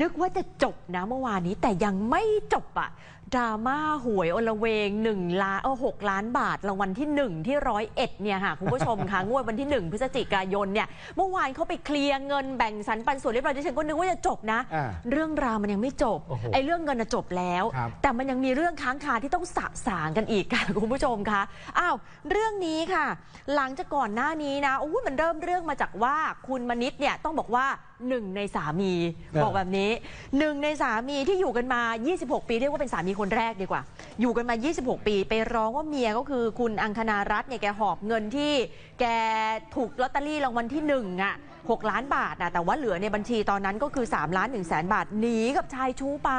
นึกว่าจะจบนะเมื่อวานนี้แต่ยังไม่จบอะ ดราม่าหวยอลเวง1ล้านเออ6ล้านบาทรางวัลที่ 1 ที่ร้อยเอ็ดเนี่ยค่ะคุณผู้ชมค่ะ งวดวันที่ 1 พฤศจิกายนเนี่ยเมื่อวานเขาไปเคลียร์เงินแบ่งสรรปันส่วนเรียบร้อยดิฉันก็นึกว่าจะจบนะ อ่าเรื่องราวมันยังไม่จบโอ้โหไอ้เรื่องเงินน่ะจบแล้ว ครับ แต่มันยังมีเรื่องค้างคาที่ต้องสะสางกันอีกค่ะ คุณผู้ชมคะอ้าวเรื่องนี้ค่ะ หลังจากก่อนหน้านี้นะโอ้ยมันเริ่มเรื่องมาจากว่าคุณมณิษฐ์เนี่ยต้องบอกว่าหนึ่งในสามีเออ บอกแบบนี้หนึ่งในสามีที่อยู่กันมา 26 ปีเรียกว่าเป็นสามีคนนแรกดีกว่า อยู่กันมา 26 ปี ไปร้องว่าเมียก็คือคุณอังคณารัตน์เนี่ยแกหอบเงินที่แกถูกลอตเตอรี่รางวัลที่หนึ่งอะ6ล้านบาทนะแต่ว่าเหลือในบัญชีตอนนั้นก็คือ3ล้าน1แสนบาทหนีกับชายชู้ไป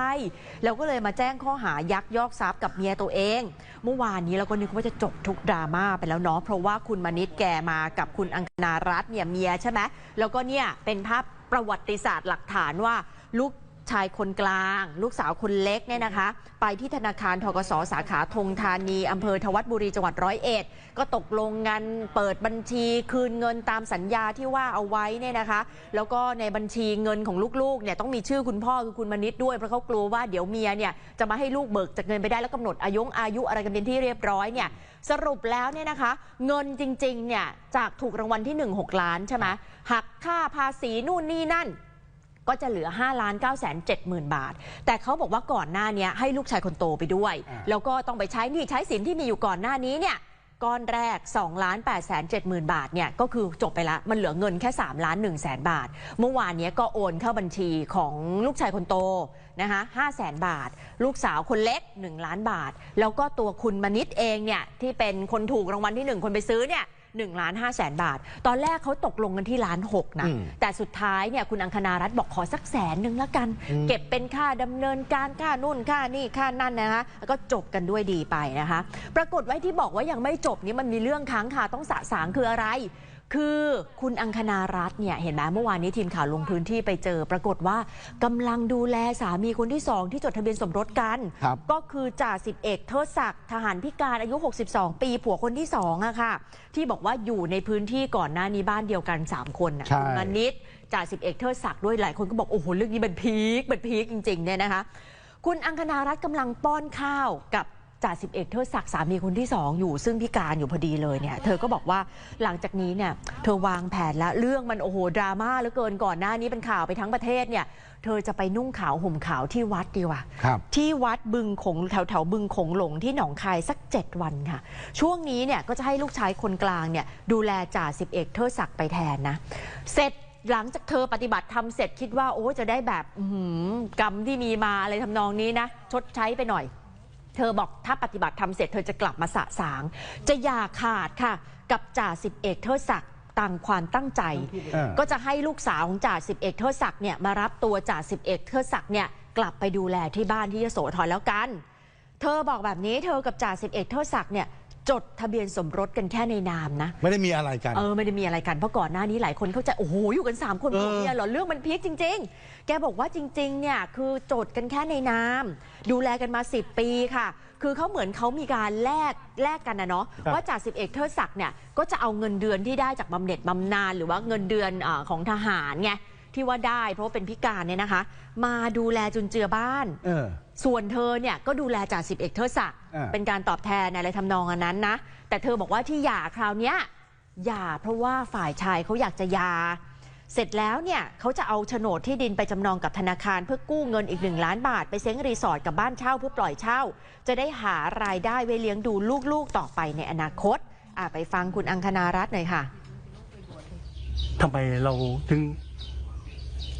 แล้วก็เลยมาแจ้งข้อหายักยอกทรัพย์กับเมียตัวเอง เมื่อวานนี้เราก็นึกว่าจะจบทุกดราม่าไปแล้วเนาะเพราะว่าคุณมณิษฐ์แกมากับคุณอังคณารัตน์เนี่ยเมียใช่ไหมแล้วก็เนี่ยเป็นภาพประวัติศาสตร์หลักฐานว่าลูก ชายคนกลาง ลูกสาวคนเล็กเนี่ยนะคะ ไปที่ธนาคารทกสสาขาธงธานีอำเภอทวัดบุรีจังหวัดร้อยเอ็ดก็ตกลงกันเปิดบัญชีคืนเงินตามสัญญาที่ว่าเอาไว้เนี่ยนะคะ แล้วก็ในบัญชีเงินของลูกๆเนี่ยต้องมีชื่อคุณพ่อคือคุณมณิษฐ์ด้วยเพราะเขากลัวว่าเดี๋ยวเมียเนี่ยจะมาให้ลูกเบิกจากเงินไปได้แล้วกำหนดอายุอายุอะไรกันเป็นที่เรียบร้อยเนี่ยสรุปแล้วเนี่ยนะคะ เงินจริงๆเนี่ยจากถูกรางวัลที่ 1 6 ล้านใช่ไหมหักค่าภาษีนู่นนี่นั่น ก็จะเหลือ 5 ล้าน9แสน7หมื่นบาท แต่เขาบอกว่าก่อนหน้าเนี้ยให้ลูกชายคนโตไปด้วยอ่าแล้วก็ต้องไปใช้หนี้ใช้สินที่มีอยู่ก่อนหน้านี้เนี่ยก้อนแรก2ล้าน8แสน7หมื่นบาทเนี่ยก็คือจบไปละ มันเหลือเงินแค่3ล้าน1แสนบาท เมื่อวานเนี้ยก็โอนเข้าบัญชีของลูกชายคนโตนะคะ5แสนบาท ลูกสาวคนเล็ก 1 ล้านบาท แล้วก็ตัวคุณมณิษฐ์เองเนี่ยที่เป็นคนถูกรางวัลที่ 1 คนไปซื้อเนี่ย 1ล้าน5แสนบาท ตอนแรกเขาตกลงกันที่ล้านหกนะอืมแต่สุดท้ายเนี่ยคุณอังคณารัตน์บอกขอสักแสนหนึ่งละกันอืมเก็บเป็นค่าดำเนินการค่านู่นค่านี่ค่านั่นนะคะแล้วก็จบกันด้วยดีไปนะคะ ปรากฏว่าที่บอกว่ายังไม่จบนี้มันมีเรื่องค้างคาต้องสะสางคืออะไร คือคุณอังคณารัตน์เนี่ยเห็นไหมเมื่อวานนี้ทีมข่าวลงพื้นที่ไปเจอ ปรากฏว่ากำลังดูแลสามีคนที่สองที่จดทะเบียนสมรสกัน ครับก็คือจ่าสิบเอกเทิดศักดิ์ทหารพิการอายุ 62 ปี ผัวคนที่สองอะค่ะ ที่บอกว่าอยู่ในพื้นที่ก่อนหน้านี้บ้านเดียวกัน 3 คนน่ะใช่ คุณมานิดจ่าสิบเอกเทิดศักดิ์ด้วยหลายคนก็บอก โอ้โหเรื่องนี้มันพีคมันพีคจริงๆเนี่ยนะคะ คุณอังคณารัตน์กำลังป้อนข้าวกับ จ่าสิบเอกเทิดศักดิ์สามีคนที่สองอยู่ซึ่งพิการอยู่พอดีเลยเนี่ยเธอก็บอกว่าหลังจากนี้เนี่ยเธอวางแผนแล้วเรื่องมันโอ้โหดราม่าเหลือเกินก่อนหน้านี้เป็นข่าวไปทั้งประเทศเนี่ยเธอจะไปนุ่งขาวห่มขาวที่วัดดีกว่า ครับ ที่วัดบึงขงแถวแถวๆบึงขงหลงที่หนองคายสัก 7 วันค่ะ ช่วงนี้เนี่ยก็จะให้ลูกชายคนกลางเนี่ยดูแลจ่าสิบเอกเทิดศักดิ์ไปแทนนะ เสร็จหลังจากเธอปฏิบัติทำเสร็จคิดว่าโอ้จะได้แบบอื้อหือกรรมที่มีมาอะไรทำนองนี้นะ ชดใช้ไปหน่อย เธอบอกถ้าปฏิบัติทำเสร็จเธอจะกลับมาสะสาง จะอย่าขาดค่ะ กับจ่าสิบเอกเทิดศักดิ์ต่างความตั้งใจเออก็จะให้ลูกสาวของจ่าสิบเอกเทิดศักดิ์เนี่ยมารับตัวจ่าสิบเอกเทิดศักดิ์เนี่ยกลับไปดูแลที่บ้านที่ยโสธรแล้วกัน เธอบอกแบบนี้เธอกับจ่าสิบเอกเทิดศักดิ์เนี่ย จดทะเบียนสมรสกันแค่ในนามนะ ไม่ได้มีอะไรกัน เออไม่ได้มีอะไรกันเพราะก่อนหน้านี้หลายคนเข้าใจโอ้โหอยู่กัน 3 คนเออผัวเมียเหรอเรื่องมันพีคจริง ๆ แกบอกว่าจริงๆเนี่ยคือโจทย์กันแค่ในนาม ดูแลกันมา 10 ปีค่ะ คือเขาเหมือนเขามีการแลกแลกกันนะเนาะว่าจ่าสิบเอกเทิดศักดิ์เนี่ยก็จะเอาเงินเดือนที่ได้จากบำเหน็จบำนาญหรือว่าเงินเดือนอาของทหารไงที่ว่าได้เพราะว่าเป็นพิการเนี่ยนะคะ มาดูแลจุนเจือบ้านเออ ส่วนเธอเนี่ยก็ดูแลจ่าสิบเอกเทิดศักดิ์อ่า เป็นการตอบแทนอะไรทำนองอันนั้นนะ แต่เธอบอกว่าที่หย่าคราวเนี้ยหย่าเพราะว่าฝ่ายชายเขาอยากจะหย่าเสร็จแล้วเนี่ยเขาจะเอาโฉนดที่ดินไปจำนองกับธนาคาร เพื่อกู้เงินอีกหนึ่งล้านบาท ไปเซ้งรีสอร์ทกับบ้านเช่าเพื่อปล่อยเช่า จะได้หารายได้ไว้เลี้ยงดูลูกๆต่อไปในอนาคตอะไปฟังคุณอังคณารัตน์หน่อยค่ะ ทำไมเราถึงก็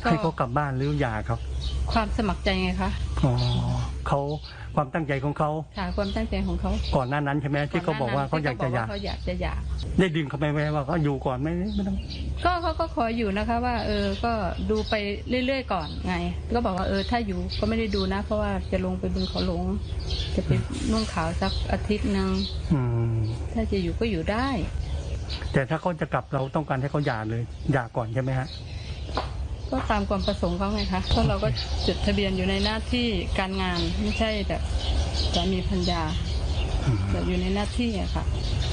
ให้เขากลับบ้านหรือหย่าครับ ความสมัครใจไงคะอ๋อเขาความตั้งใจของเขาค่ะความตั้งใจของเขาก่อนหน้านั้นใช่ไหมที่เขาบอกว่าเขาอยากจะหย่าที่เขบอกว่เขาอยากจะหย่าได้ดึงเขาไปไหมว่าเขาอยู่ก่อนไหมไม่ต้องก็เขาก็ขออยู่นะคะ ว่า เออก็ดูไปเรื่อยๆก่อนไง ก็บอกว่าเออถ้าอยู่ก็ไม่ได้ดูนะ เพราะว่าจะลงไปบึงเขาหลง จะไปนุ่งขาวสักอาทิตย์หนึ่งอืมถ้าจะอยู่ก็อยู่ได้ แต่ถ้าเขาจะกลับเราต้องการให้เขาหย่าเลยหย่าก่อนใช่ไหมฮะ ก็ตามความประสงค์เขาไงคะเพราะเราก็จดทะเบียนอยู่ในหน้าที่การงานไม่ใช่แบบสามีพัญญาอืมแบบอยู่ในหน้าที่อะค่ะ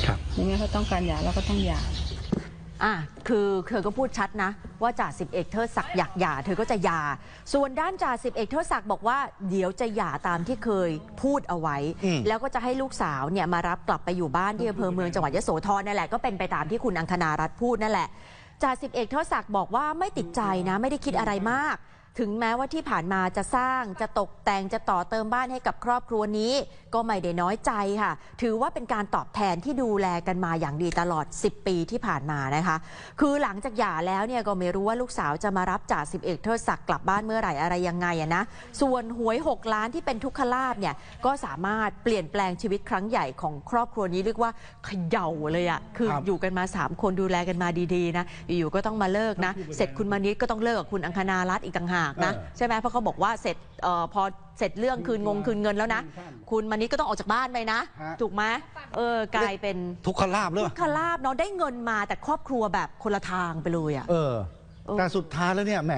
ครับอย่างเงี้ยเขาต้องการหย่าเราก็ต้องหย่าอะคือเธอก็พูดชัดนะ ว่าจ่าสิบเอกเทิดศักดิ์อยากหย่าเธอก็จะหย่า ส่วนด้านจ่าสิบเอกเทิดศักดิ์บอกว่าเดี๋ยวจะหย่าตามที่เคยพูดเอาไว้อืมแล้วก็จะให้ลูกสาวเนี่ยมารับกลับไปอยู่บ้านที่อำเภอเมืองจังหวัดยโสธรนั่นแหละก็เป็นไปตามที่คุณอังคณารัฐพูดนั่นแหละ จ่าสิบเอกทศศักดิ์บอกว่าไม่ติดใจนะไม่ได้คิดอะไรมาก ถึงแม้ว่าที่ผ่านมาจะสร้างจะตกแต่งจะต่อเติมบ้านให้กับครอบครัวนี้ ก็ไม่ได้น้อยใจค่ะ ถือว่าเป็นการตอบแทนที่ดูแลกันมาอย่างดีตลอด 10 ปีที่ผ่านมานะคะ คือหลังจากหย่าแล้วเนี่ยก็ไม่รู้ว่าลูกสาวจะมารับจ่าสิบเอกเทิดศักดิ์กลับบ้านเมื่อไหร่อะไรยังไงอะนะส่วนหวย 6 ล้านที่เป็นทุกขลาบเนี่ยก็สามารถเปลี่ยนแปลงชีวิตครั้งใหญ่ของครอบครัวนี้เรียกว่าเขย่าเลยอะคือครับ อยู่กันมา 3 คนดูแลกันมาดีๆนะอยู่ๆก็ต้องมาเลิกนะ เสร็จคุณมานิดก็ต้องเลิกกับคุณอังคณารัตน์อีกต่างหากนะเออใช่ไหมเพราะเขาบอกว่าเสร็จเอ่อพอเสร็จเรื่องคืนงงคืนเงินแล้วนะ คุณมานิดก็ต้องออกจากบ้านไปนะ ฮะ ถูกไหมเออกลายเป็นทุกขลาบเลยทุกขลาบเนาะได้เงินมาแต่ครอบครัวแบบคนละทางไปเลยอะเออ เออแต่สุดท้ายแล้วเนี่ยแหม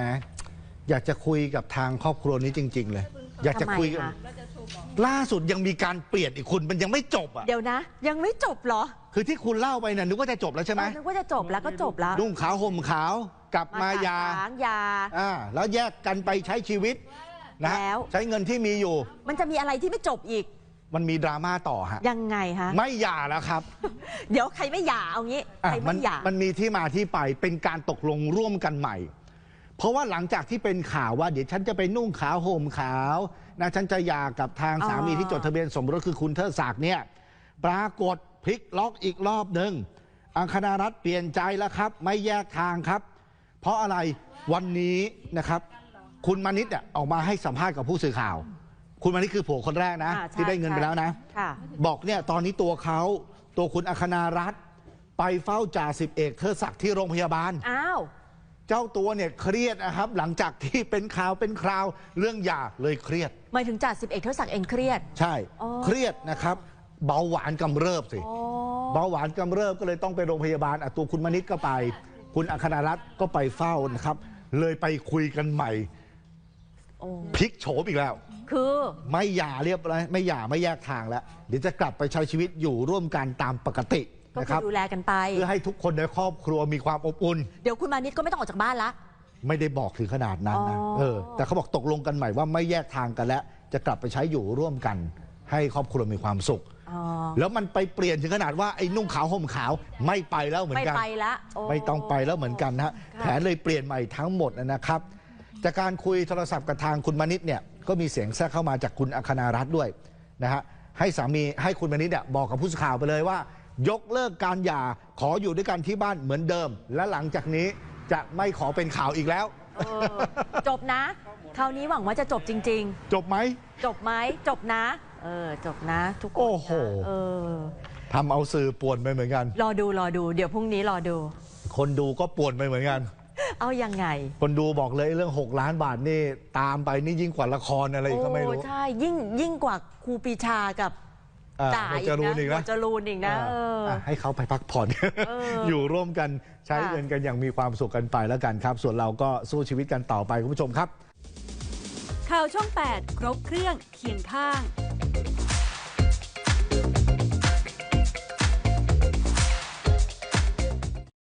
อยากจะคุยกับทางครอบครัวนี้จริง ๆ เลย อยากจะคุยกันทำไมคะ ล่าสุดยังมีการเปลี่ยนอีกคุณมันยังไม่จบอะเดี๋ยวนะ ยังไม่จบเหรอคือที่คุณเล่าไปน่ะนึกว่าจะจบแล้วใช่ไหมเออนึกว่าจะจบแล้วก็จบแล้ว นุ่งขาวห่มขาว กลับมายาล้างยาอ่าแล้วแยกกันไปใช้ชีวิตนะฮะแล้ว ใช้เงินที่มีอยู่ มันจะมีอะไรที่ไม่จบอีก มันมีดราม่าต่อฮะยังไงคะไม่หย่าแล้วครับเดี๋ยวใครไม่หย่าเอางี้ อะใครมัไม่หย่า มันมีที่มาที่ไปเป็นการตกลงร่วมกันใหม่ เพราะว่าหลังจากที่เป็นข่าวว่า เดี๋ยวฉันจะไปนุ่งขาวห่มขาวนะฉันจะหย่ากับทางอ๋อสามีที่จดทะเบียนสมรสคือคุณเทิดศักดิ์เนี่ย ปรากฏพลิกล็อกอีกรอบหนึ่งอังคณารัฐเปลี่ยนใจแล้วครับ ไม่แยกทางครับ เพราะอะไรวันนี้นะครับ คุณมานิดเนี่ยออกมาให้สัมภาษณ์กับผู้สื่อข่าว คุณมานิดคือผัวคนแรกนะ อ่าใช่ที่ได้เงินไปแล้วนะ ค่ะ บอกเนี่ยตอนนี้ตัวเขาตัวคุณอัคณารัฐไปเฝ้าจ่าสิบเอกเทิดศักดิ์ที่โรงพยาบาล อ้าว เจ้าตัวเนี่ยเครียดนะครับ หลังจากที่เป็นข่าวเป็นคราวเรื่องหย่าเลยเครียด หมายถึงจ่าสิบเอกเทิดศักดิ์เองเครียด ใช่ อ๋อ เครียดนะครับ เบาหวานกำเริบสิโอ้เบาหวานกำเริบก็เลยต้องไปโรงพยาบาลอะตัวคุณมณิตก็ไป คุณอัคณารัฐก็ไปเฝ้านะครับ เลยไปคุยกันใหม่โอ้พลิกโฉมอีกแล้ว คือ ไม่หย่าเรียบร้อยไม่หย่าไม่แยกทางแล้ว เดี๋ยวจะกลับไปใช้ชีวิตอยู่ร่วมกันตามปกติก็นะคคือรับดูแลกันไป เพื่อให้ทุกคนในครอบครัวมีความอบอุ่น เดี๋ยวคุณมานิดก็ไม่ต้องออกจากบ้านละ ไม่ได้บอกถึงขนาดนั้นนะอ๋อ เออ แต่เขาบอกตกลงกันใหม่ว่าไม่แยกทางกันแล้ว จะกลับไปใช้อยู่ร่วมกัน ให้ครอบครัวมีความสุขอ๋อ แล้วมันไปเปลี่ยนถึงขนาดว่าไอ้นุ่งขาวห่มขาวไม่ไปแล้วเหมือไม่นกันไปละโไม่ต้องไปแล้วเหมือนกันนะฮะค่ะแผนเลยเปลี่ยนใหม่ทั้งหมดนะครับ จากการคุยโทรศัพท์กับทางคุณมณิตเนี่ยก็มีเสียงแทรกเข้ามาจากคุณอัคณารัฐด้วยนะฮะให้สามีให้คุณมณิตเนี่ยบอกกับผู้สื่อข่าวไปเลยว่า ยกเลิกการหย่าขออยู่ด้วยกันที่บ้านเหมือนเดิม และหลังจากนี้จะไม่ขอเป็นข่าวอีกแล้วเออจบนะ คราวนี้หวังว่าจะจบจริงจบไหมๆจบไหมจบนะ เออจบนะ ทุกคนโอ้โห นะเออ ทำเอาสื่อป่วนไปเหมือนกัน รอดูรอดู เดี๋ยวพรุ่งนี้รอดู คนดูก็ป่วนไปเหมือนกัน เอายังไงคนดูบอกเลยเรื่อง 6 ล้านบาทนี่ตามไปนี่ยิ่งกว่าละครอะไรอีกก็ไม่รู้โอ้ใช่ยิ่งยิ่งกว่าครูปรีชากับอ่าจ่าหมวดอีกจรูนนะอีกหมนะวดจรูนอีกนะเออ อะให้เขาไปพักผ่อนเอออยู่ร่วมกันใช้ค่ะ เงินกันอย่างมีความสุขกันไปแล้วกันครับ ส่วนเราก็สู้ชีวิตกันต่อไปคุณผู้ชมครับ ข่าวช่อง 8 ครบเครื่องเคียงข้าง